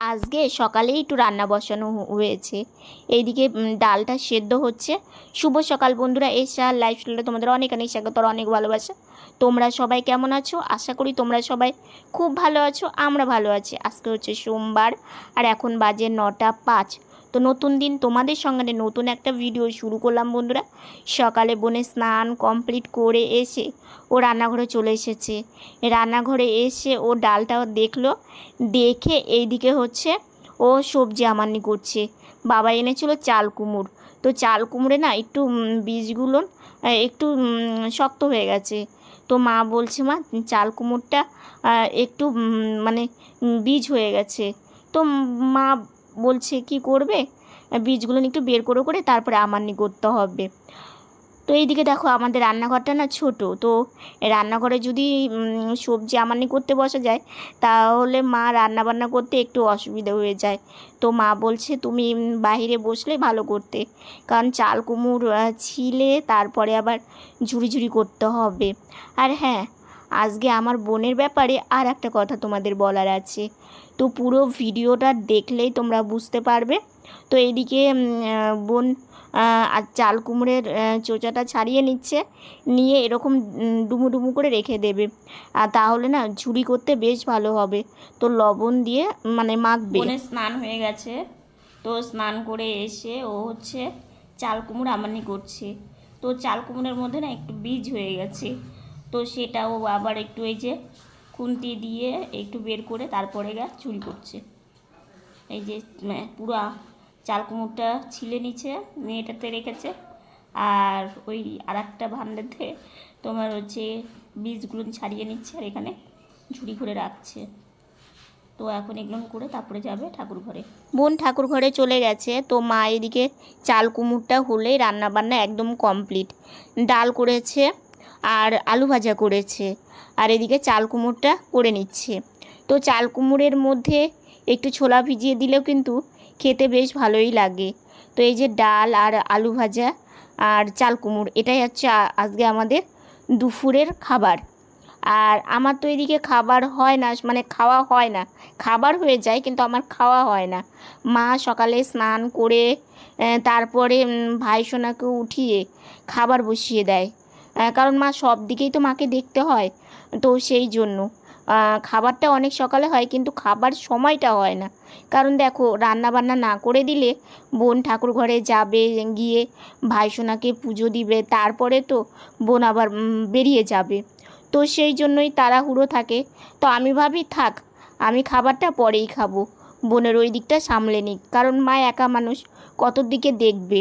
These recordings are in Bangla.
আজকে সকালেই একটু রান্না বসানো হয়েছে। এইদিকে ডালটা সেদ্ধ হচ্ছে। শুভ সকাল, বন্ধুরা। এসা লাইফ স্টাইলে তোমাদের অনেক অনেক স্বাগত অনেক ভালোবাসা। তোমরা সবাই কেমন আছো? আশা করি তোমরা সবাই খুব ভালো আছো, আমরা ভালো আছি। আজকে হচ্ছে সোমবার, আর এখন বাজে নটা পাঁচ। তো নতুন দিন তোমাদের সঙ্গে নতুন একটা ভিডিও শুরু করলাম বন্ধুরা। সকালে বনে স্নান কমপ্লিট করে এসে ও রান্নাঘরে চলে এসেছে। রান্নাঘরে এসে ও ডালটা দেখল, দেখে এইদিকে হচ্ছে ও সবজি আমানি করছে। বাবা এনেছিল চাল কুমড়। তো চাল কুমড়ে না একটু বীজগুলো একটু শক্ত হয়ে গেছে। তো মা বলছে, মা, চাল কুমড়টা একটু মানে বীজ হয়ে গেছে। তো মা বলছে, কি করবে? বীজগুলো একটু বের করে করে তারপরে আমানি করতে হবে। তো এইদিকে দেখো আমাদের রান্নাঘরটা না ছোট, তো রান্নাঘরে যদি সবজি আমানি করতে বসা যায়, তাহলে মা রান্না বান্না করতে একটু অসুবিধা হয়ে যায়। তো মা বলছে, তুমি বাইরে বসলে ভালো করতে। কারণ চাল কুমড় ছিলে, তারপরে আবার ঝুড়ি ঝুড়ি করতে হবে। আর হ্যাঁ আজকে আমার বোনের ব্যাপারে আর একটা কথা তোমাদের বলার আছে। তো পুরো ভিডিওটা দেখলেই তোমরা বুঝতে পারবে। তো আহ, বোন আর চাল কুমড়ের চোচাটা ছাড়িয়ে নিচ্ছে। নিয়ে এরকম ডুমু ডুমু করে রেখে দেবে। আর তাহলে না ঝুড়ি করতে বেশ ভালো হবে। তো লবণ দিয়ে মানে মাখবে। স্নান হয়ে গেছে। তো স্নান করে এসে ও হচ্ছে চাল কুমড়ো আমানি করছে। তো চাল কুমড়োর মধ্যে না একটু বীজ হয়ে গেছে। তো সেটা ও আবার একটু এই যে খুন্তি দিয়ে একটু বের করে তারপরে গা চুরি করছে। এই যে উম, পুরা চাল কুমড়োটা ছিলে নিচে মেয়েটাতে রেখেছে। আর ওই আর একটা ভান্ডাতে তোমার হচ্ছে বীজগুলো ছাড়িয়ে নিচ্ছে আর এখানে ঝুড়ি করে রাখছে। তো এখন এগুলো করে তারপরে যাবে ঠাকুর ঘরে। বোন ঠাকুর ঘরে চলে গেছে তো মা এদিকে চাল কুমুরটা হলেই রান্না বান্না একদম কমপ্লিট ডাল করেছে আর আলু ভাজা করেছে। আর এদিকে চাল কুমুরটা করে নিচ্ছে। তো চাল কুমড়ের মধ্যে একটু ছোলা ভিজিয়ে দিলেও কিন্তু খেতে বেশ ভালোই লাগে। তো এই যে ডাল আর আলু ভাজা আর চাল কুমড়, এটাই হচ্ছে আজকে আমাদের দুপুরের খাবার। আর আমার তো এদিকে খাবার হয় না মানে খাওয়া হয় না। খাবার হয়ে যায় কিন্তু আমার খাওয়া হয় না। মা সকালে স্নান করে তারপরে ভাই সোনাকে উঠিয়ে খাবার বসিয়ে দেয়। কারণ মা সব দিকেই তো মাকে দেখতে হয়, তো সেই জন্য। খাবারটা অনেক সকালে হয়, কিন্তু খাবার সময়টা হয় না। কারণ দেখো রান্না বান্না না করে দিলে বোন ঠাকুর ঘরে যাবে, গিয়ে ভাই সোনাকে পুজো দিবে, তারপরে তো বোন আবার বেরিয়ে যাবে। তো সেই জন্যই তাড়াহুড়ো থাকে। তো আমি ভাবি, থাক, আমি খাবারটা পরেই খাব। বোনের ওই দিকটা সামলে নিক। কারণ মা একা মানুষ কত দিকে দেখবে?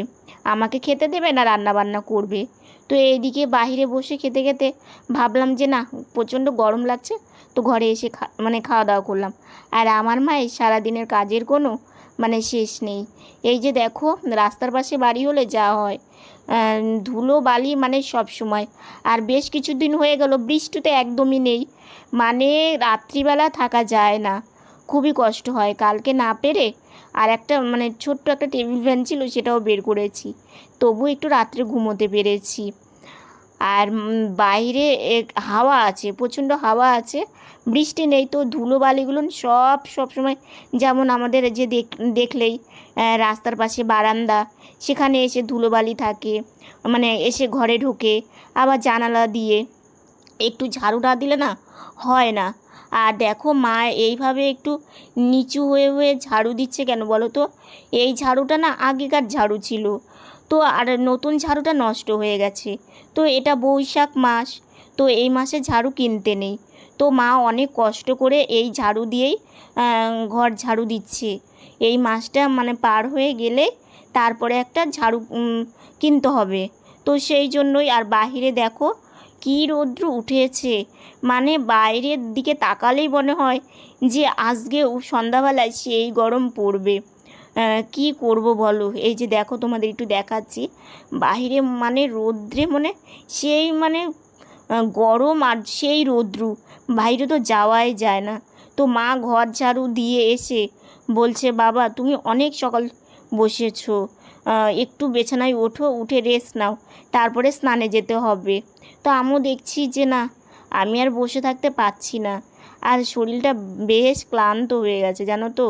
আমাকে খেতে দেবে না রান্না বান্না করবে? তো এইদিকে বাইরে বসে খেতে খেতে ভাবলাম যে না, প্রচণ্ড গরম লাগছে, তো ঘরে এসে মানে খাওয়া দাওয়া করলাম। আর আমার মায়ের সারাদিনের কাজের কোনো মানে শেষ নেই। এই যে দেখো, রাস্তার পাশে বাড়ি হলে যা হয় ধুলো, বালি মানে সব সময়। আর বেশ কিছুদিন হয়ে গেল বৃষ্টিতে একদমই নেই। মানে রাত্রিবেলা থাকা যায় না। খুবই কষ্ট হয়। কালকে না পেরে আর একটা মানে ছোট্ট একটা টেবিল ফ্যান ছিল সেটাও বের করেছি। তবু একটু রাত্রে ঘুমোতে পেরেছি। আর বাইরে হাওয়া আছে, প্রচণ্ড হাওয়া আছে, বৃষ্টি নেই তো ধুলো বালিগুলো সব সব সময় যেমন আমাদের যে দেখ, দেখলেই রাস্তার পাশে বারান্দা, সেখানে এসে ধুলোবালি থাকে মানে এসে ঘরে ঢোকে, আবার জানালা দিয়ে, একটু ঝাড়ু না দিলে না হয় না। আর দেখো মা এইভাবে একটু নিচু হয়ে হয়ে ঝাড়ু দিচ্ছে কেন বলো তো? এই ঝাড়ুটা না আগেকার ঝাড়ু ছিল। তো আর নতুন ঝাড়ুটা নষ্ট হয়ে গেছে। তো এটা বৈশাখ মাস। তো এই মাসে ঝাড়ু কিনতে নেই। তো মা অনেক কষ্ট করে এই ঝাড়ু দিয়েই ঘর ঝাড়ু দিচ্ছে। এই মাসটা মানে পার হয়ে গেলে তারপরে একটা ঝাড়ু কিনতে হবে। তো সেই জন্যই আর বাহিরে দেখো কী রৌদ্র উঠেছে? মানে বাইরের দিকে তাকালেই মনে হয় যে আজকেও সন্ধ্যাবেলায় সেই গরম পড়বে। কি করব বলো? এই যে দেখো তোমাদের একটু দেখাচ্ছি। বাইরে মানে রৌদ্রে মানে সেই মানে গরম আর সেই রৌদ্রু। বাইরে তো যাওয়াই যায় না। তো মা ঘর ঝাড়ু দিয়ে এসে বলছে, বাবা, তুমি অনেক সকাল বসেছো। একটু বেছানায় ওঠো, উঠে রেস্ট নাও। তারপরে স্নানে যেতে হবে। তো আমিও দেখছি যে না, আমি আর বসে থাকতে পারছি না। আর শরীরটা বেশ ক্লান্ত হয়ে গেছে, জানো তো?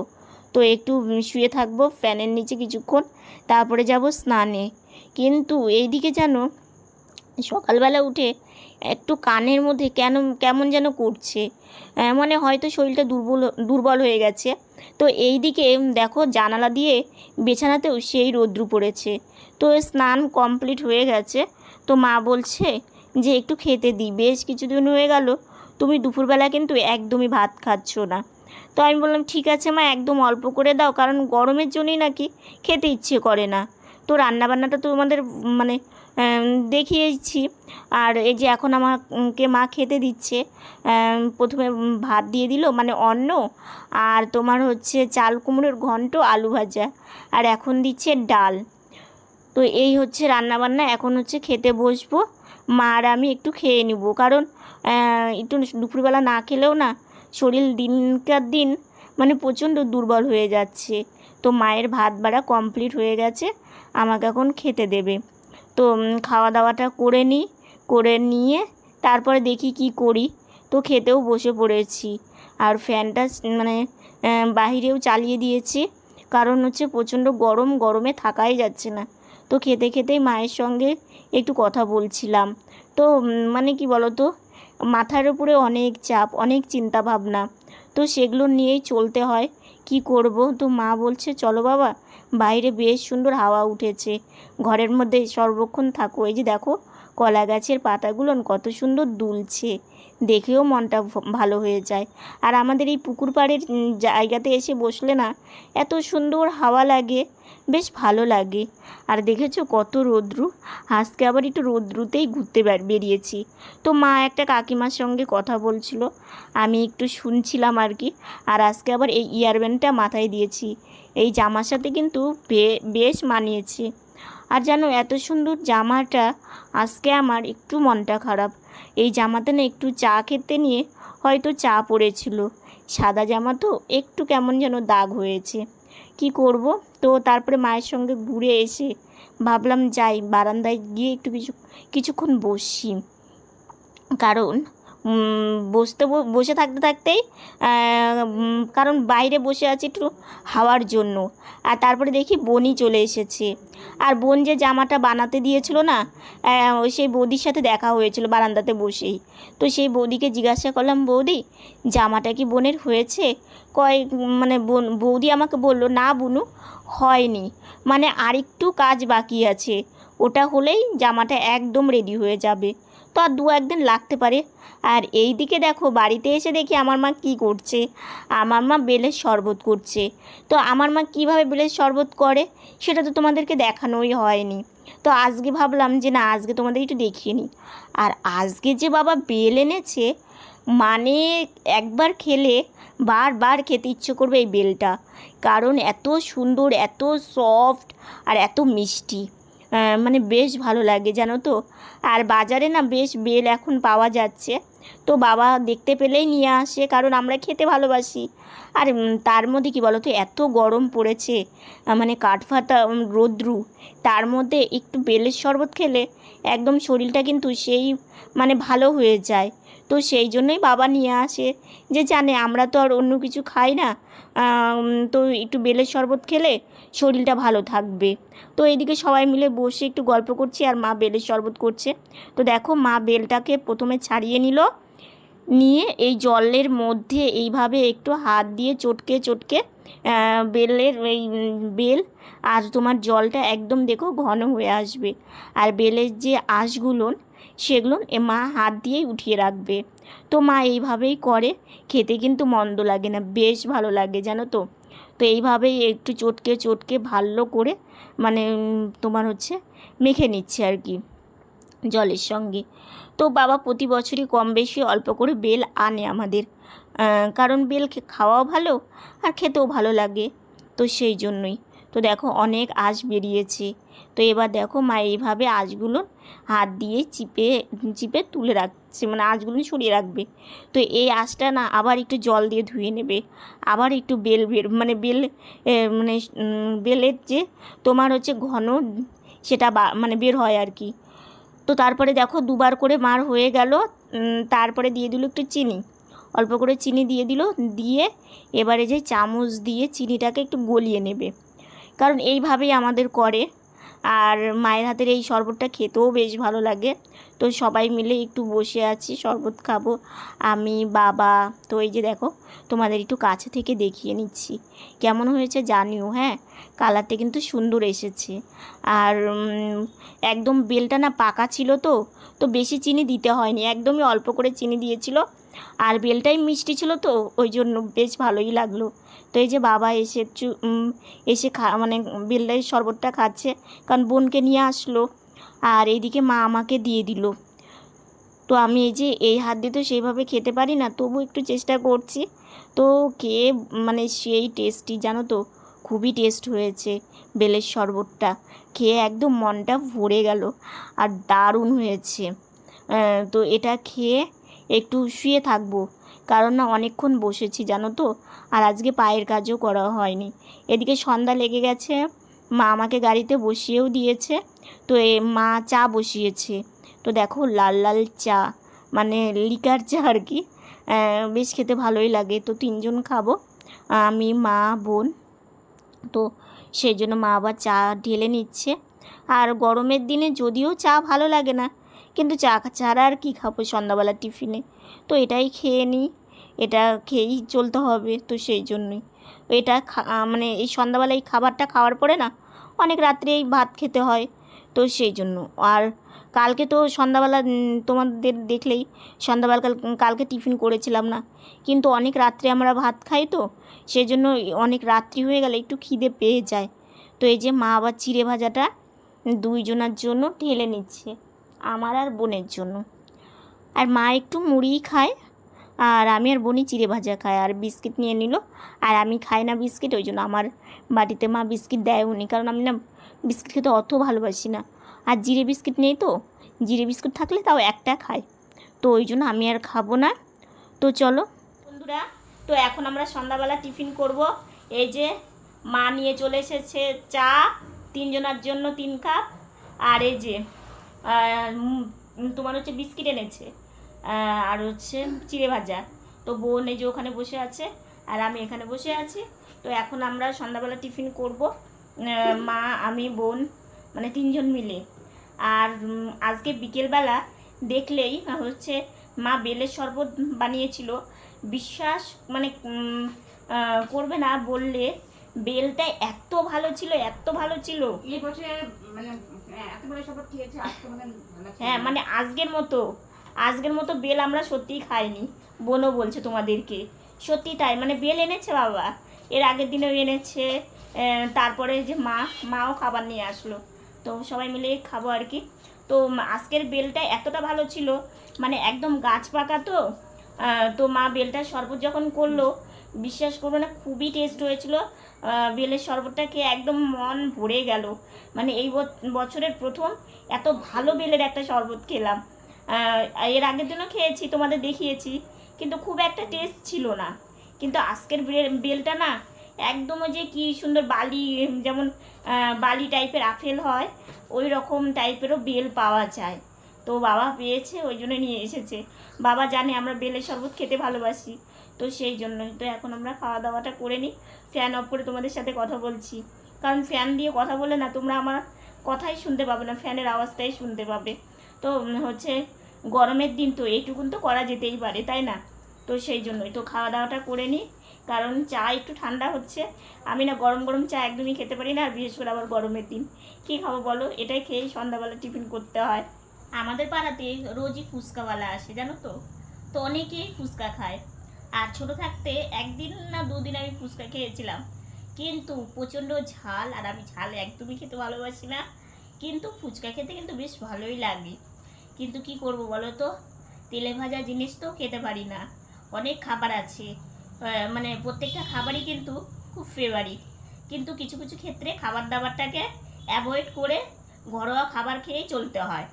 তো একটু শুয়ে থাকব, ফ্যানের নিচে কিছুক্ষণ, তারপরে যাব স্নানে। কিন্তু এইদিকে জানো, সকালবেলা উঠে একটু কানের মধ্যে কেন, কেমন যেন করছে। মানে হয়তো শরীরটা দুর্বল দুর্বল হয়ে গেছে। তো এই দিকে দেখো, জানালা দিয়ে বিছানাতেও সেই রৌদ্র পড়েছে। তো স্নান কমপ্লিট হয়ে গেছে। তো মা বলছে যে, একটু খেতে দিই বেশ কিছুদিন হয়ে গেল। তুমি দুপুরবেলা কিন্তু একদমই ভাত খাচ্ছ না। তো আমি বললাম, ঠিক আছে মা, একদম অল্প করে দাও। কারণ গরমের জন্যই নাকি খেতে ইচ্ছে করে না। তো রান্নাবান্নাটা তো আমাদের মানে দেখিয়েছি। আর এই যে এখন আমাকে মা খেতে দিচ্ছে প্রথমে ভাত দিয়ে দিল মানে অন্ন, আর তোমার হচ্ছে চাল কুমড়োর ঘন্ট, আলু ভাজা, আর এখন দিচ্ছে ডাল। তো এই হচ্ছে রান্নাবান্না, এখন হচ্ছে খেতে বসবো, মা আর আমি একটু খেয়ে নিব। কারণ একটু দুপুরবেলা না খেলেও না, শরীর দিনকার দিন মানে প্রচণ্ড দুর্বল হয়ে যাচ্ছে। তো মায়ের ভাত বাড়া কমপ্লিট হয়ে গেছে, আমাকে এখন খেতে দেবে। তো খাওয়া দাওয়াটা করে নিই, করে নিয়ে তারপরে দেখি কি করি। তো খেতেও বসে পড়েছি। আর ফ্যানটা মানে বাহিরেও চালিয়ে দিয়েছি। কারণ হচ্ছে প্রচণ্ড গরম, গরমে থাকাই যাচ্ছে না। তো খেতে খেতেই মায়ের সঙ্গে একটু কথা বলছিলাম। তো মানে কি বলো তো মাথার উপরে অনেক চাপ, অনেক চিন্তা ভাবনা সেগুলো নিয়েই চলতে হয়। কি করব? তো মা বলছে, চলো বাবা। বাইরে বেশ সুন্দর হাওয়া উঠেছে। ঘরের মধ্যে সর্বক্ষণ থাকো। এই যে দেখো কলা গাছের পাতাগুলো কত সুন্দর দুলছে। দেখেও মনটা ভালো হয়ে যায়। আর আমাদের এই পুকুর পাড়ের জায়গাতে এসে বসলে না, এত সুন্দর হাওয়া লাগে, বেশ ভালো লাগে। আর দেখেছ কত রৌদ্রু? আজকে আবার একটু রৌদ্রুতেই ঘুরতে বেরিয়েছি। তো মা একটা কাকিমার সঙ্গে কথা বলছিল, আমি একটু শুনছিলাম আর কি। আর আজকে আবার এই ইয়ারব্যান্ডটা মাথায় দিয়েছি। এই জামার সাথে কিন্তু বেশ মানিয়েছে। আর জানো, এত সুন্দর জামাটা আজকে আমার একটু মনটা খারাপ। এই জামাতে না একটু চা খেতে নিয়ে হয়তো চা পড়েছিল। সাদা জামা তো একটু কেমন যেন দাগ হয়েছে। কি করব? তো তারপরে মায়ের সঙ্গে ঘুরে এসে ভাবলাম যাই, বারান্দায় গিয়ে একটু কিছু কিছুক্ষণ বসি। কারণ বসতে বসে থাকতে থাকতেই কারণ বাইরে বসে আছি একটু হাওয়ার জন্য। আর তারপরে দেখি বনি চলে এসেছে। আর বোন যে জামাটা বানাতে দিয়েছিল না সেই বৌদির সাথে দেখা হয়েছিল বারান্দাতে বসেই। তো সেই বৌদিকে জিজ্ঞাসা করলাম, বৌদি, জামাটা কি বোনের হয়েছে? কয় মানে বোন, বৌদি আমাকে বলল, না বুনু, হয়নি। মানে আরেকটু কাজ বাকি আছে। ওটা হলেই জামাটা একদম রেডি হয়ে যাবে। তো আর দু একদিন লাগতে পারে। আর এই দিকে দেখো, বাড়িতে এসে দেখি আমার মা কি করছে। আমার মা বেলের শরবত করছে। তো আমার মা কীভাবে বেলের শরবত করে, সেটা তো তোমাদেরকে দেখানোই হয়নি। তো আজকে ভাবলাম যে না, আজকে তোমাদের একটু দেখিয়ে নিই। আর আজকে যে বাবা বেল এনেছে মানে একবার খেলে বারবার খেতে ইচ্ছে করবে এই বেলটা। কারণ এত সুন্দর, এত সফট আর এত মিষ্টি। মানে বেশ ভালো লাগে, জানো তো? আর বাজারে না বেশ বেল এখন পাওয়া যাচ্ছে। তো বাবা দেখতে পেলেই নিয়ে আসে, কারণ আমরা খেতে ভালোবাসি। আর তার মধ্যে কি বলো তো এত গরম পড়েছে মানে কাঠফাটা রোদ্রু। তার মধ্যে একটু বেলের শরবত খেলে একদম শরীরটা কিন্তু সেই মানে ভালো হয়ে যায়। তো সেই জন্যই বাবা নিয়ে আসে। যে জানে আমরা তো আর অন্য কিছু খাই না। তো একটু বেলের শরবত খেলে শরীরটা ভালো থাকবে। তো এইদিকে সবাই মিলে বসে একটু গল্প করছি আর মা বেলের শরবত করছে। তো দেখো মা বেলটাকে প্রথমে ছাড়িয়ে নিল। নিয়ে এই জলের মধ্যে এইভাবে একটু হাত দিয়ে চটকে চটকে বেলের এই বেল আর তোমার জলটা একদম দেখো ঘন হয়ে আসবে। আর বেলের যে আঁশগুলো সেগুলো এ মা হাত দিয়েই উঠিয়ে রাখবে। তো মা এইভাবেই করে। খেতে কিন্তু মন্দ লাগে না, বেশ ভালো লাগে, জানো তো। তো এইভাবেই একটু চটকে চটকে ভালো করে মানে তোমার হচ্ছে মেখে নিচ্ছে আর কি জলের সঙ্গে। তো বাবা প্রতি বছরই কম বেশি অল্প করে বেল আনে আমাদের। কারণ বেল খাওয়াও ভালো আর খেতেও ভালো লাগে। তো সেই জন্যই। তো দেখো অনেক আঁশ বেরিয়েছে। তো এবার দেখো মা এইভাবে আঁশগুলো হাত দিয়ে চিপে চিপে তুলে রাখছে মানে আঁশগুলো সরিয়ে রাখবে। তো এই আঁশটা না আবার একটু জল দিয়ে ধুয়ে নেবে। আবার একটু বেল বের মানে বেল মানে বেলের যে তোমার হচ্ছে ঘন সেটা মানে বের হয় আর কি। তো তারপরে দেখো দুবার করে মার হয়ে গেল তারপরে দিয়ে দিল একটু চিনি। অল্প করে চিনি দিয়ে দিল, দিয়ে এবারে যে চামচ দিয়ে চিনিটাকে একটু গলিয়ে নেবে। কারণ এইভাবেই আমাদের করে। আর মায়ের হাতের এই শরবতটা খেতেও বেশ ভালো লাগে। তো সবাই মিলে একটু বসে আছি, শরবত খাব। আমি, বাবা, তো এই যে দেখো, তোমাদের একটু কাছে থেকে দেখিয়ে নিচ্ছি। কেমন হয়েছে জানিও হ্যাঁ? কালারটা কিন্তু সুন্দর এসেছে। আর একদম বেলটা না পাকা ছিল তো তো বেশি চিনি দিতে হয়নি। একদমই অল্প করে চিনি দিয়েছিল। আর বেলটাই মিষ্টি ছিল তো, ওই জন্য বেশ ভালোই লাগল। তো এই যে বাবা এসে এসে খা মানে বেলটাই, শরবতটা খাচ্ছে। কারণ বোনকে নিয়ে আসলো। আর এইদিকে মা আমাকে দিয়ে দিল। তো আমি এই যে এই হাত দিয়ে তো সেইভাবে খেতে পারি না, তবু একটু চেষ্টা করছি। তো খেয়ে মানে সেই টেস্টি জানো তো, খুবই টেস্ট হয়েছে বেলের শরবতটা। খেয়ে একদম মনটা ভরে গেল আর দারুণ হয়েছে। তো এটা খেয়ে একটু শুয়ে থাকব, কারণ না অনেকক্ষণ বসেছি জানো তো, আর আজকে পায়ের কাজও করা হয়নি। এদিকে সন্ধ্যা লেগে গেছে। মা আমাকে গাড়িতে বসিয়েও দিয়েছে। তো এ মা চা বসিয়েছে। তো দেখো লাল লাল চা মানে লিকার চা আর কি। বেশ খেতে ভালোই লাগে। তো তিনজন খাব, আমি, মা, বোন। তো সেই জন্য মা আবার চা ঢেলে নিচ্ছে। আর গরমের দিনে যদিও চা ভালো লাগে না, কিন্তু চা ছাড়া আর কী খাব সন্ধ্যাবেলা টিফিনে? তো এটাই খেয়ে নিই, এটা খেয়েই চলতে হবে। তো সেই জন্যই। এটা মানে এই সন্ধ্যাবেলা এই খাবারটা খাওয়ার পরে না অনেক রাত্রে এই ভাত খেতে হয়, তো সেই জন্য। আর কালকে তো সন্ধ্যাবেলা তোমাদের দেখলেই সন্ধ্যাবেলা কাল, কালকে টিফিন করেছিলাম না, কিন্তু অনেক রাত্রে আমরা ভাত খাই তো, সেই জন্য অনেক রাত্রি হয়ে গেলে একটু খিদে পেয়ে যায়। তো এই যে মা আবার চিড়ে ভাজাটা দুইজনার জন্য ঢেলে নিচ্ছে, আমার আর বোনের জন্য। আর মা একটু মুড়িই খায় আর আমি আর বোনই চিড়ে ভাজা খায় আর বিস্কিট নিয়ে নিল। আর আমি খাই না বিস্কিট, ওই জন্য আমার বাড়িতে মা বিস্কিট দেয় উনি কারণ আমি না বিস্কিট খেতে অত ভালোবাসি না। আর জিরে বিস্কিট নেই তো, জিরে বিস্কুট থাকলে তাও একটা খাই। তো ওই জন্য আমি আর খাব না। তো চলো। বন্ধুরা, তো এখন আমরা সন্ধ্যাবেলা টিফিন করব। এই যে মা নিয়ে চলে এসেছে চা, তিনজনের জন্য তিন কাপ। আর এই যে তোমার হচ্ছে বিস্কিট এনেছে। আর হচ্ছে চিড়ে ভাজা। তো বোন এই যে ওখানে বসে আছে আর আমি এখানে বসে আছি। তো এখন আমরা সন্ধ্যাবেলা টিফিন করব। মা আমি বোন মানে তিনজন মিলে। আর আজকে বিকেলবেলা দেখলেই হচ্ছে মা বেলের শরবত বানিয়েছিল। বিশ্বাস মানে করবে না বললে বেলটা এত ভালো ছিল এত ভালো ছিল। এই বছরে মানে এত খেয়েছে হ্যাঁ মানে আজকের মতো। আজকের মতো বেল আমরা সত্যিই খাইনি। বোনও বলছে তোমাদেরকে। সত্যি তাই মানে বেল এনেছে বাবা। এর আগের দিনেও এনেছে তারপরে যে মা, মাও খাবার নিয়ে আসলো। তো সবাই মিলে খাব আর কি। তো আজকের বেলটা এতটা ভালো ছিল মানে একদম গাছ পাকা তো তো মা বেলটার শরবত যখন করল, বিশ্বাস করব না, খুবই টেস্ট হয়েছিল। বেলের শরবতটা খেয়ে একদম মন ভরে গেল। মানে এই বছরের প্রথম এত ভালো বেলের একটা শরবত খেলাম। এর আগের দিনও খেয়েছি, তোমাদের দেখিয়েছি, কিন্তু খুব একটা টেস্ট ছিল না। কিন্তু আজকের বেলটা না একদম যে কি সুন্দর বালি, যেমন বালি টাইপের আপেল হয়, ওই রকম টাইপেরও বেল পাওয়া যায়। তো বাবা পেয়েছে, ওই জন্য নিয়ে এসেছে। বাবা জানে আমরা বেলের শরবত খেতে ভালোবাসি, তো সেই জন্যই। তো এখন আমরা খাওয়া দাওয়াটা করে নিই। ফ্যান অফ করে তোমাদের সাথে কথা বলছি। কারণ ফ্যান দিয়ে কথা বলে না, তোমরা আমার কথাই শুনতে পাবে না ফ্যানের আওয়াজটাই শুনতে পাবে। তো হচ্ছে গরমের দিন তো, এইটুকুন তো করা যেতেই পারে, তাই না? তো সেই জন্যই। তো খাওয়া দাওয়াটা করে নিই কারণ চা একটু ঠান্ডা হচ্ছে। আমি না গরম গরম চা একদমই খেতে পারি না, আর বিশেষ করে আবার গরমের দিন। কী খাব বলো? এটাই খেয়েই সন্ধ্যাবেলা টিফিন করতে হয়। আমাদের পাড়াতে রোজই ফুচকাওয়ালা আসে, জানো তো? তো অনেকেই ফুচকা খায়। আর ছোট থাকতে একদিন না দুদিন আমি ফুচকা খেয়েছিলাম। কিন্তু প্রচণ্ড ঝাল, আর আমি ঝাল একদমই খেতে ভালোবাসি না। কিন্তু ফুচকা খেতে কিন্তু বেশ ভালোই লাগে। কিন্তু কি করব বলো তো? তেলে ভাজা জিনিস তো খেতে পারি না। অনেক খাবার আছে। মানে প্রত্যেকটা খাবারই কিন্তু খুব ফেভারিট কিন্তু কিছু কিছু ক্ষেত্রে খাবার দাবারটাকে অ্যাভয়েড করে ঘরোয়া খাবার খেয়েই চলতে হয়।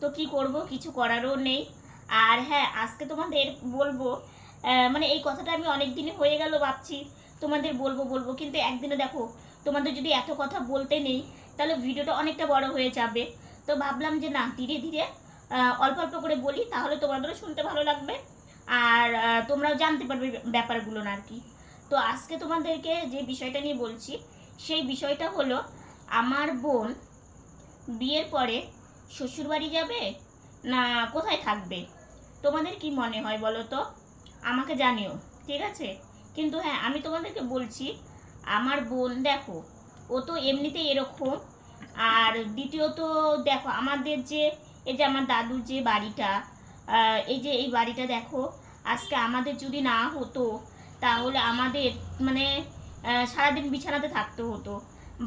তো কি করব? কিছু করারও নেই। আর হ্যাঁ আজকে তোমাদের বলব মানে এই কথাটা আমি অনেক দিনই হয়ে গেল ভাবছি। তোমাদের বলব বলব। কিন্তু একদিনে দেখো, তোমাদের যদি এত কথা বলতে নেই, তাহলে ভিডিওটা অনেকটা বড় হয়ে যাবে। তো ভাবলাম যে না, ধীরে ধীরে অল্প অল্প করে বলি, তাহলে তোমাদেরও শুনতে ভালো লাগবে। আর তোমরাও জানতে পারবে ব্যাপারগুলো আর কি। তো আজকে তোমাদেরকে যে বিষয়টা নিয়ে বলছি, সেই বিষয়টা হলো, আমার বোন বিয়ের পরে শ্বশুরবাড়ি যাবে না কোথায় থাকবে? তোমাদের কি মনে হয় বলো তো? আমাকে জানিও, ঠিক আছে? কিন্তু হ্যাঁ আমি তোমাদেরকে বলছি, আমার বোন দেখো, ও তো এমনিতেই এরকম। আর দ্বিতীয়ত দেখো, আমাদের যে এই যে আমার দাদুর যে বাড়িটা এই যে এই বাড়িটা দেখো, আজকে আমাদের যদি না হতো, তাহলে আমাদের মানে সারাদিন বিছানাতে থাকতে হতো।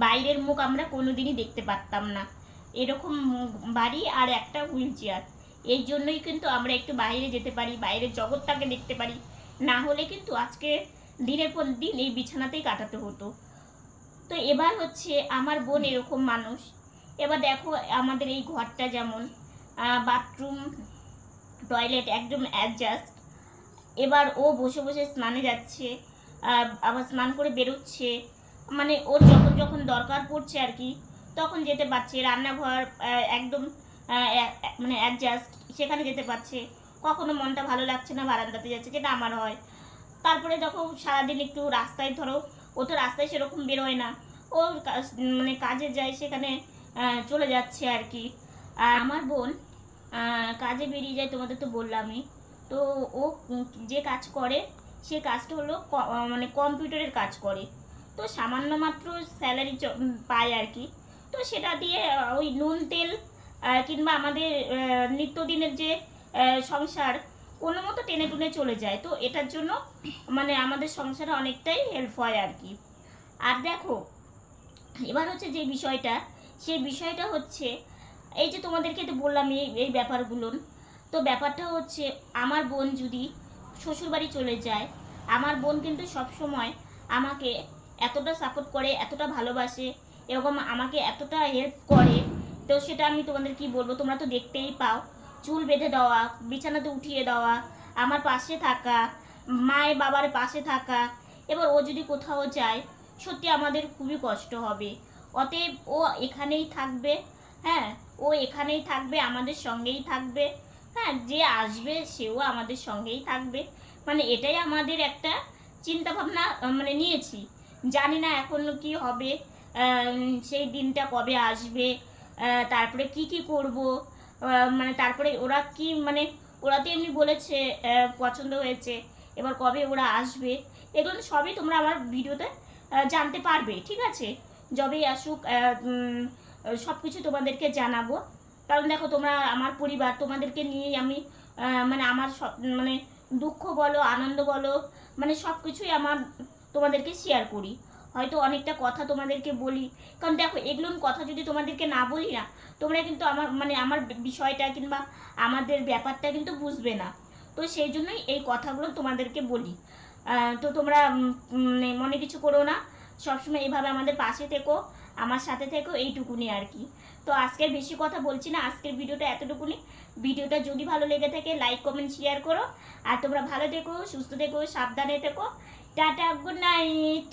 বাইরের মুখ আমরা কোনোদিনই দেখতে পারতাম না। এরকম বাড়ি আর একটা হুইল চেয়ার এই জন্যই কিন্তু আমরা একটু বাইরে যেতে পারি, বাইরের জগৎটাকে দেখতে পারি। না হলে কিন্তু আজকে দিনের পর দিন এই বিছানাতেই কাটাতে হতো। তো এবার হচ্ছে আমার বোন এরকম মানুষ। এবার দেখো আমাদের এই ঘরটা যেমন বাথরুম টয়লেট একদম অ্যাডজাস্ট এবার ও বসে বসে স্নানে যাচ্ছে আবার স্নান করে বেরোচ্ছে। মানে ওর যখন যখন দরকার পড়ছে আর কি, তখন যেতে পারছে। রান্নাঘর একদম মানে অ্যাডজাস্ট সেখানে যেতে পারছে। কখনো মনটা ভালো লাগছে না, বারান্দাতে যাচ্ছে, যেটা আমার হয়। তারপরে দেখো সারাদিন একটু রাস্তায় ধরো, ও তো রাস্তায় সেরকম বেরোয় না। ও মানে কাজে যায়, সেখানে চলে যাচ্ছে আর কি। আমার বোন কাজে বেরিয়ে যায়, তোমাদের তো বললামই। তো ও যে কাজ করে, সে কাজটা হলো মানে কম্পিউটারের কাজ করে। তো সামান্য মাত্র স্যালারি পায় আর কি। তো সেটা দিয়ে ওই নুন তেল কিংবা আমাদের নিত্যদিনের যে সংসার, কোনো মতো টেনে টুনে চলে যায়। তো এটার জন্য মানে আমাদের সংসারে অনেকটাই হেল্প হয় আর কি। আর দেখো, এবার হচ্ছে যে বিষয়টা সেই বিষয়টা হচ্ছে এই যে তোমাদেরকে তো বললাম এই এই ব্যাপারগুলো। তো ব্যাপারটা হচ্ছে, আমার বোন যদি শ্বশুরবাড়ি চলে যায়, আমার বোন কিন্তু সব সময় আমাকে এতটা সাপোর্ট করে, এতটা ভালোবাসে এরকম আমাকে এতটা হেল্প করে। তো সেটা আমি তোমাদের কি বলব, তোমরা তো দেখতেই পাও। চুল বেঁধে দেওয়া, বিছানাতে উঠিয়ে দেওয়া, আমার পাশে থাকা, মায়ের বাবার পাশে থাকা, এবার ও যদি কোথাও যায়, সত্যি আমাদের খুবই কষ্ট হবে। অতএব ও এখানেই থাকবে হ্যাঁ? ও এখানেই থাকবে, আমাদের সঙ্গেই থাকবে। হ্যাঁ যে আসবে সেও আমাদের সঙ্গেই থাকবে। মানে এটাই আমাদের একটা চিন্তা ভাবনা মানে নিয়েছি। জানি না এখন কি হবে সেই দিনটা কবে আসবে তারপরে কি কি করব মানে তারপরে ওরা কি মানে ওরা তো এমনি বলেছে পছন্দ হয়েছে, এবার কবে ওরা আসবে, এগুলো সবই তোমরা আমার ভিডিওতে জানতে পারবে, ঠিক আছে? যবেই আসুক সব কিছু তোমাদেরকে জানাব। কারণ দেখো তোমরা আমার পরিবার, তোমাদেরকে নিয়েই আমি মানে আমার সব মানে দুঃখ বলো, আনন্দ বলো মানে সব কিছুই আমার তোমাদেরকে শেয়ার করি। হয়তো অনেকটা কথা তোমাদেরকে বলি। কারণ দেখো এগুলো কথা যদি তোমাদেরকে না বলি না, তোমরা কিন্তু আমার মানে আমার বিষয়টা কিংবা আমাদের ব্যাপারটা কিন্তু বুঝবে না। তো সেই জন্যই এই কথাগুলো তোমাদেরকে বলি। তো তোমরা মানে মনে কিছু করো না। সবসময় এভাবে আমাদের পাশে থেকো। আমার সাথে থেকেও এইটুকুনি আর কি। তো আজকের বেশি কথা বলছি না, আজকের ভিডিওটা এতটুকুনি। ভিডিওটা যদি ভালো লেগে থাকে লাইক কমেন্ট শেয়ার করো। আর তোমরা ভালো থেকো, সুস্থ থেকো, সাবধানে থেকো। Tata good night